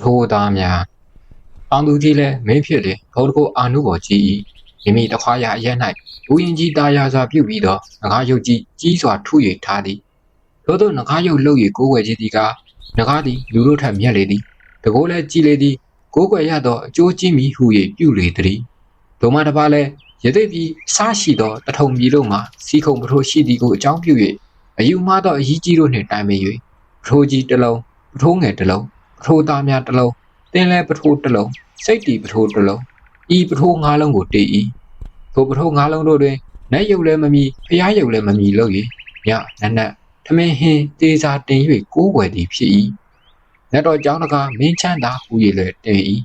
ထိုသားများအောင်သူကြီးလည်းမင်းဖြစ်တယ်ဘုံတကိုအာနုဘော်ကြီး၏မိမိတခွားရအရက်၌ဘူရင်ကြီးတာယာစွာပြုတ်ပြီးတော့ငကားရုပ်ကြီးကြီးစွာထု၍ထားသည်ထို့သောငကားရုပ်လှုပ်၍ကိုးကွယ်ခြင်းသည်ကငကားသည်လူတို့ထက်မြက်လေသည်တကိုးလည်းကြီးလေသည်ကိုးကွယ်ရသောအကျိုးကြီးမီဟု၍ပြုလေသည်ဒုမတစ်ပါးလည်းရသိပ်ပြီးစားရှိသောတထုံပြည်တို့မှစီခုံပထိုးရှိသည်ကိုအကြောင်းပြု၍အယူမှားသောအကြီးကြီးတို့နှင့်တိုင်ပင်၍ပထိုးကြီးတစ်လုံးပထိုးငယ်တစ်လုံး ပထိုးသားများတစ်လုံးတင်းလဲပထိုးတစ်လုံးစိတ်တီပထိုးတစ်လုံးဤပထိုးငါးလုံးကိုတေး၏ထိုပထိုးငါးလုံးတို့တွင်နတ်ရုပ်လည်းမမီဖျားရုပ်လည်းမမီလို့၍ညနက်နက်ထမင်းဟင်းတေးစာတင်၍ကိုးွယ်သည်ဖြစ်၏နတ်တော်ကြောင့်တကားမင်းချမ်းသာဟူ၍လည်းတင်၏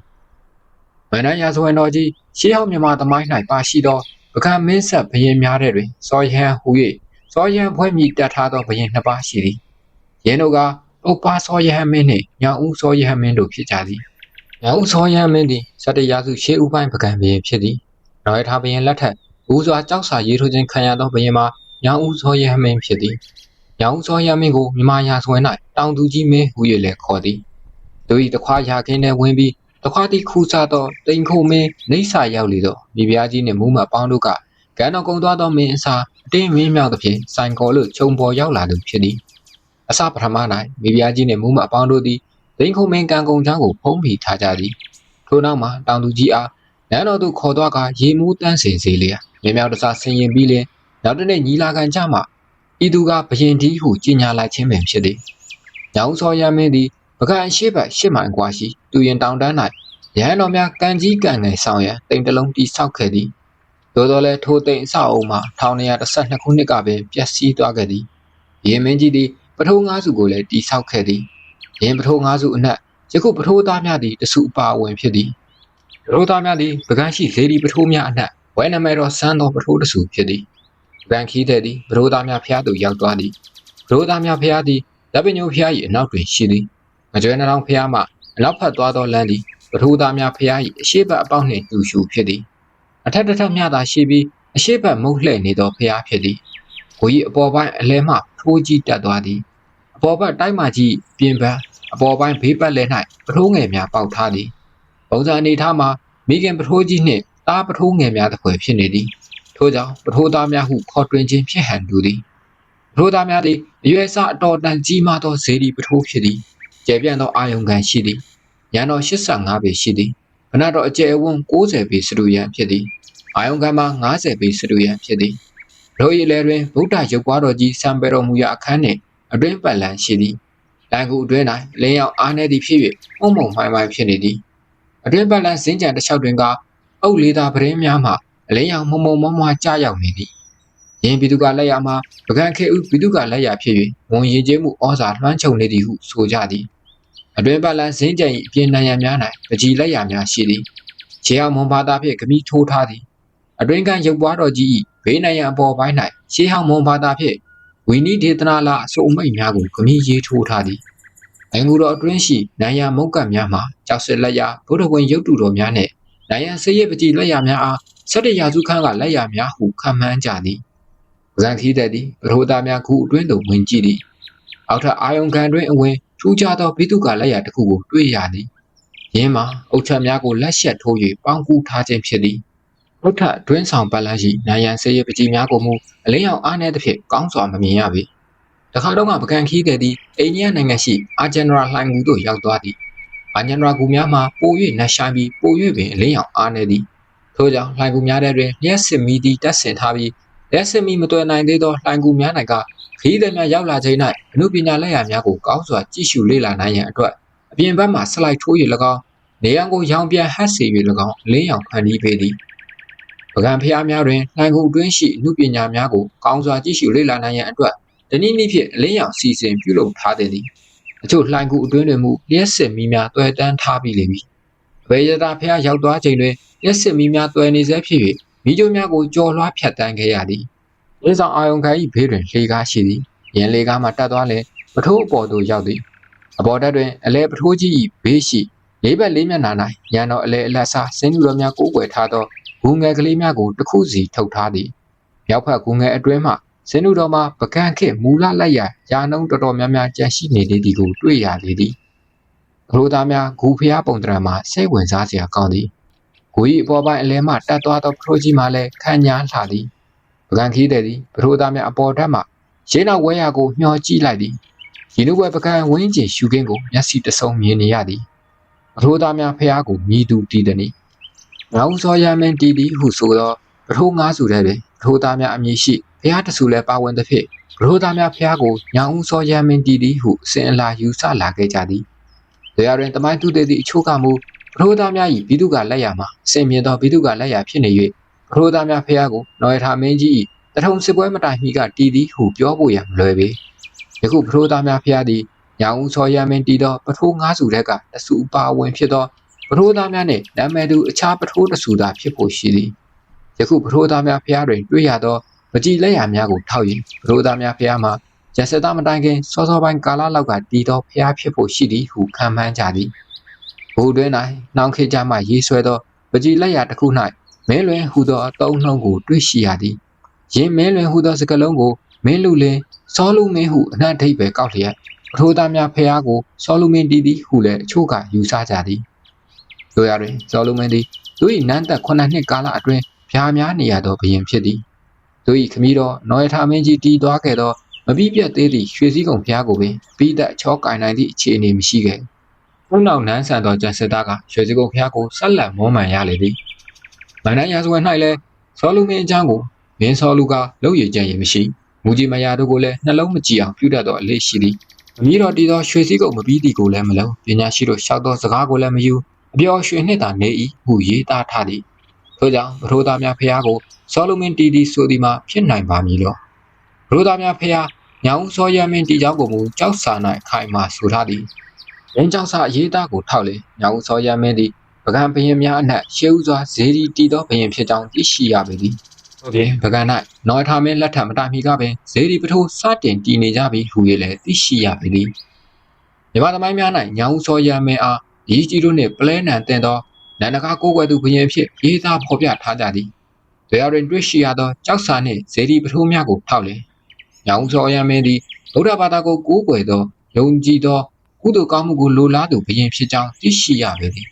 မန္တရာဇဝင်တော်ကြီးရှေးဟောင်းမြမသမိုင်း၌ပါရှိသောပကံမင်းဆက်ဘရင်များတဲ့တွင်စောယဟန်ဟူ၍စောယဟန်ဖွဲ့မိတတ်ထားသောဘရင်နှစ်ပါးရှိသည်ယင်းတို့က ဥပ္ပါစောယဟန်မင်းနှင့်ညောင်ဦးစောယဟန်မင်းတို့ဖြစ်ကြသည်ညောင်ဦးစောယဟန်မင်းသည်စတရာစုရှေးဥပိုင်းပကံဘရင်ဖြစ်သည်နောက်ရထားဘရင်လက်ထက်ဘူးစွာကြောက်စာရေးထိုးခြင်းခံရသောဘရင်မှာညောင်ဦးစောယဟန်မင်းဖြစ်သည်ညောင်ဦးစောယဟန်မင်းကိုမြမရာဇဝင်၌တောင်သူကြီးမင်းဟူ၍လည်းခေါ်သည်သူ၏တခွားရာခင်းထဲဝင်ပြီးတခွားသည်ခူစားသောတိန်ခုံမင်းနေဆာရောက်လေသောမိဖုရားကြီးနှင့်မူးမပေါင်းတို့ကကံတော်ကုံသွားသောမင်းအစာအတင်းမင်းမြောက်သဖြင့်ဆိုင်ကော်လို့ခြုံပေါ်ရောက်လာလို့ဖြစ်သည် အစပထမ၌မိဖုရားကြီးနှင့်မူးမပေါင်းတို့သည်တိန်ခုံမင်းကံကုံချောင်းကိုဖုံးပြီးထားကြသည်ထို့နောက်မှာတောင်သူကြီးအားနန်းတော်သို့ခေါ်သွားကရေမူးတန်းစင်စေလျက်မြမြောက်တစားဆင်ရင်ပြီးလျင်နောက်တစ်နေ့ညီလာခံကြမှာဤသူကဘရင်ဒီဟုကြီးညာလိုက်ခြင်းပင်ဖြစ်သည်ညောင်စောရမင်းသည်ပကံရှိဘက်ရှစ်မိုင်กว่าရှိသူရင်တောင်တန်း၌ရဟန်းတော်များကံကြီးကံငယ်ဆောင်ရန်တိမ်တလုံးတိဆောက်ခဲ့သည်သို့တော်လည်းထိုတိမ်အဆောက်အုံမှာ1912ခုနှစ်ကပင်ပျက်စီးသွားခဲ့သည်ရေမင်းကြီးသည် ပထိုးငါးစုကိုလည်းတိဆောက်ခဲ့သည်ယင်းပထိုးငါးစုအနက်ယခုပထိုးသားများသည်တစုအပါအဝင်ဖြစ်သည်ပထိုးသားများသည်ပကံရှိဇေဒီပထိုးများအနက်ဝဲနမဲတော်စမ်းသောပထိုးတစုဖြစ်သည်ပကံခီးတဲ့သည်ပထိုးသားများဖျားသို့ရောက်သွားသည်ပထိုးသားများဖျားသည်လက်ပညိုဖျား၏အနောက်တွင်ရှိသည်မကျွဲနှောင်းဖျားမှအနောက်ဖက်သွားသောလမ်းသည်ပထိုးသားများဖျား၏အရှိတ်အပေါက်နှင့်တူရှူဖြစ်သည်အထက်တစ်ထပ်မျှသာရှိပြီးအရှိတ်မုတ်လှဲ့နေသောဖျားဖြစ်သည်ကိုကြီးအပေါ်ပိုင်းအလဲမှထိုးကြီးတက်သွားသည်အ ပေါ်ဘက်တိုက်မှကြီးပြင်ပန်းအပေါ်ပိုင်းဘေးပတ်လဲ၌ပထိုးငယ်များပေါက်ထားသည်ပုံစံအနေထားမှာမိခင်ပထိုးကြီးနှင့်သားပထိုးငယ်များတစ်ခွေဖြစ်နေသည်ထို့ကြောင့်ပထိုးသားများဟုခေါ်တွင်ခြင်းဖြစ်ဟန်တူသည်ပထိုးသားများသည်အရွယ်စားအတော်တန်ကြီးမားသောဇေဒီပထိုးဖြစ်သည်ကျယ်ပြန့်သောအာယုံခံရှိသည်ရန်တော်85ပေရှိသည်ခဏတော်အကျယ်ဝန်း90ပေစတူရန်ဖြစ်သည်အာယုံခံမှာ90ပေစတူရန်ဖြစ်သည်တို့ရည်လဲတွင်ဗုဒ္ဓရုပ်ပွားတော်ကြီးစံပေတော်မူရာအခန်းနှင့် အတွင်းပတ်လန်ရှိသည်လန်ကူအတွင်း၌လင်းရောက်အားနေသည်ဖြစ်၍အုံမုံမှိုင်းမှိုင်းဖြစ်နေသည်အတွင်းပတ်လန်စင်းကြံတစ်လျှောက်တွင်ကအုတ်လေးသာပရင်းများမှအလင်းရောင်မုံမုံမွားမွားကြားရောက်နေသည်ယင်းဘီသူကလက်ရမှာပကံခေဥဘီသူကလက်ရဖြစ်၍ဝန်ရင်ကျဲမှုဩဇာလွှမ်းခြုံနေသည်ဟုဆိုကြသည်အတွင်းပတ်လန်စင်းကြံ၏အပြင်နိုင်ရန်များ၌ပကြီးလက်ရများရှိသည်ခြေအောင်မွန်ဘာသာဖြင့်ဂမိထိုးထားသည်အတွင်းကရုပ်ပွားတော်ကြီး၏ဘေးနိုင်ရန်အပေါ်ပိုင်း၌ရှေးဟောင်းမွန်ဘာသာဖြင့် ဝီနီဒေသနာလာအစုံမိတ်များကိုဂမိရေးထိုးထားသည်အင်္ဂုတော်အတွင်းရှိနိုင်ရန်မုတ်ကတ်များမှာကြောက်စစ်လက်ရဘုဒ္ဓဝင်ရုပ်တုတော်များနှင့်နိုင်ရန်ဆေးရပကြီးလက်ရများအားဆက်တရာစုခန်းကလက်ရများဟုခံမှန်းကြသည်ပဇံခီးတဲ့သည်ပရိုသားများခုအတွင်းသို့ဝင်ကြည့်သည်အောက်ထပ်အာယုံခံတွင်အဝင်ထူးခြားသောဘိတုကလက်ရတစ်ခုကိုတွေ့ရသည်ယင်းမှာအုတ်ချက်များကိုလက်ရှက်ထိုး၍ပေါင်းကူးထားခြင်းဖြစ်သည် ဘုထတွင်းဆောင်ပတ်လန်းရှိနိုင်ရန်ဆေးရပကြီးများကိုမူအလင်းရောင်အားနည်းသဖြင့်ကောင်းစွာမမြင်ရပေတခါတော့ကပကံခီးခဲ့သည်အိန္ဒိယနိုင်ငံရှိအာဂျန်ဒရာလှိုင်ကူသို့ရောက်သွားသည်အာဂျန်ဒရာကူများမှာပို၍နတ်ရှိုင်းပြီးပို၍ပင်အလင်းရောင်အားနည်းသည်ထို့ကြောင့်လှိုင်ကူများတဲ့တွင်လျှက်စစ်မီသည်တက်ဆင်ထားပြီးလက်စစ်မီမတွယ်နိုင်သေးသောလှိုင်ကူများ၌ကခရီးသည်များရောက်လာချိန်၌အမှုပညာလက်ရာများကိုကောင်းစွာကြည့်ရှုလေ့လာနိုင်ရန်အတွက်အပြင်ဘက်မှဆလိုက်ထိုး၍၎င်းနေရန်ကိုရောင်ပြန်ဟတ်စေ၍၎င်းလင်းရောင်ဖန်တီးပေသည် ပကံဖျားများတွင်လှိုင်ကူအတွင်းရှိအမှုပညာများကိုကောင်းစွာကြည့်ရှုလေ့လာနိုင်ရန်အတွက်တနည်းနည်းဖြင့်အလင်းရောင်စီစဉ်ပြုလုပ်ထားသည်အချို့လှိုင်ကူအတွင်းတွင်မူလျှက်စစ်မီများတွယ်တန်းထားပြီးလေပြီအဘေယတာဖျားရောက်သွားချိန်တွင်လျှက်စစ်မီများတွယ်နေဆဲဖြစ်၍မိကျိုးများကိုကြော်လွှားဖြတ်တန်းခဲ့ရသည်။လေးဆောင်အာယုံခံ၏ဘေးတွင်လေကားရှိသည်။ရန်လေကားမှတက်သွားလေပထိုးအပေါ်သို့ရောက်သည်။အပေါ်တက်တွင်အလဲပထိုးကြီး၏ဘေးရှိလေးဘက်လေးမျက်နှာ၌ရန်တော်အလဲအလတ်စားစင်းလူတော်များကိုးကွယ်ထားသော ဂူငယ်ကလေးများကိုတစ်ခုစီထုတ်ထားသည်။မြောက်ဖက်ဂူငယ်အတွင်းမှစင်းလူတော်မှာပကံခေမူလလိုက်ရရာနှုံးတော်တော်များများကြန့်ရှိနေသေးသည်ကိုတွေ့ရလေသည်။ပဘရိုသားများဂူဖျားပုံတရံမှာစိတ်ဝင်စားစရာကောင်းသည်ဂူ၏အပေါ်ပိုင်းအလဲမှတက်သွားသောဖရိုကြီးမှလည်းခန့်ညားလှသည်ပကံခီးတဲ့သည်ဘရိုသားများအပေါ်ဓာတ်မှရင်းနောက်ဝဲရကိုမျှော်ကြည့်လိုက်သည်ရင်းနှုတ်ဘက်ပကံဝင်းကျင်ရှုခင်းကိုမျက်စိတဆုံမြင်နေရသည်ဘရိုသားများဖျားကိုမြည်သူတည်သည် ငါဦးစောရမင်းတည်သည်ဟုဆိုသောပထိုးငါးစုတဲ့တွင်ဘရိုသားများအမည်ရှိဖျားတဆူလည်းပါဝင်သဖြင့်ဘရိုသားများဖျားကိုညာဦးစောရမင်းတည်သည်ဟုအစဉ်အလာယူဆလာခဲ့ကြသည်။တရားတွင်တမိုင်းသူသေးသည့်အချို့ကမူဘရိုသားများ၏ဘိတုကလက်ရမှာအစင်မြင်သောဘိတုကလက်ရဖြစ်နေ၍ဘရိုသားများဖျားကိုနော်ရထာမင်းကြီး၏တထုံစစ်ပွဲမတိုင်မီကတည်သည်ဟုပြောဖို့ရန်မလွယ်ပေ။ယခုဘရိုသားများဖျားသည်ညာဦးစောရမင်းတည်သောပထိုးငါးစုတဲ့ကတဆူပါဝင်ဖြစ်သော ဘရိုသားများနှင့်နာမည်သူအခြားပထိုးတဆူသာဖြစ်ဖို့ရှိသည်။ယခုဘရိုသားများဖျားတွင်တွေ့ရသောပကြည်လက်ရများကိုထောက်၍ဘရိုသားများဖျားမှာရစသားမတိုင်ခင်စောစောပိုင်းကာလလောက်ကတည်သောဖျားဖြစ်ဖို့ရှိသည်ဟုခံမှန်းကြသည်။ဘူတွင်၌နှောင်ခေကြမှရေးဆွဲသောပကြည်လက်ရတစ်ခု၌မင်းလွင်ဟူသောအတုံးနှုံးကိုတွေ့ရှိရသည်။ယင်းမင်းလွင်ဟူသောစကားလုံးကိုမင်းလူလင်စောလူမင်းဟုအနှံ့အဓိပ္ပာယ်ကောက်လျက်ပထိုးသားများဖျားကိုစောလူမင်းတည်သည်ဟုလည်းအချို့ကယူဆကြသည်။ တို့ရတွင်စောလူမင်းသည်သူ၏နန်းသက်9နှစ်ကာလအတွင်းဖျားများနေရသောဘုရင်ဖြစ်သည်။သူ၏ခမည်းတော်နော်ရထာမင်းကြီးတည်သွားခဲ့သောမပြီးပြတ်သေးသည့်ရွှေစည်းကုံဖျားကိုပင်ပြီးသက်ချောကင်နိုင်သည့်အခြေအနေမရှိခဲ့။ဘုံနောက်နန်းဆန်သောကျန်စစ်သားကရွှေစည်းကုံဖျားကိုဆက်လက်မောမှန်ရလေသည်။မန္တန်ရာဇဝင်၌လည်းစောလူမင်းအကြောင်းကိုမင်းစောလူကလုံရည်ကြံရည်မရှိ။မူကြီးမယာတို့ကိုလည်းနှလုံးမကြည်အောင်ပြုတတ်သောအလေးရှိသည်။အမည်တော်တည်သောရွှေစည်းကုံမပြီးသည်ကိုလည်းမလုံးပညာရှိတို့ရှောက်သောစကားကိုလည်းမယူ အပြော်ရွှေနှစ်သာနေ၏ဟုရေးသားထားသည်။ထို့ကြောင့်ဘရိုသားများဖျားကိုစောလူမင်းတည်သည်ဆိုသည်မှာဖြစ်နိုင်ပါမည်လော။ဘရိုသားများဖျားညောင်စောရမင်းတီကြောင့်ကိုမူကြောက်စာ၌ခိုင်မာဆိုထားသည်ရင်းကြောက်စာအရေးသားကိုထောက်လေညောင်စောရမင်းသည်ပကံဘရင်များအနက်ရှေးဥစွာဇေဒီတီသောဘရင်ဖြစ်ကြောင်းသိရှိရပေသည်ထို့ပြင်ပကံ၌နော်ထာမင်းလက်ထံမတိုင်မီကပင်ဇေဒီပထိုးစတင်တည်နေကြပြီဟူ၍လည်းသိရှိရပေသည်မြမသမိုင်းများ၌ညောင်စောရမင်းအား ဤကြီးတို့နှင့်ပလဲနံတင်သောနန္ဒကာကိုးကွယ်သူဘရင်ဖြစ်ရေးသားဖော်ပြထားကြသည်တရားတွင်တွေ့ရှိရသောကြောက်စာနှင့်ဇေဒီပထိုးများကိုထောက်လေညောင်စောရမင်းသည်ဗုဒ္ဓဘာသာကိုကိုးကွယ်သောယုံကြည်သောကုသိုလ်ကောင်းမှုကိုလိုလားသူဘုရင်ဖြစ်ကြောင်းသိရှိရပေသည်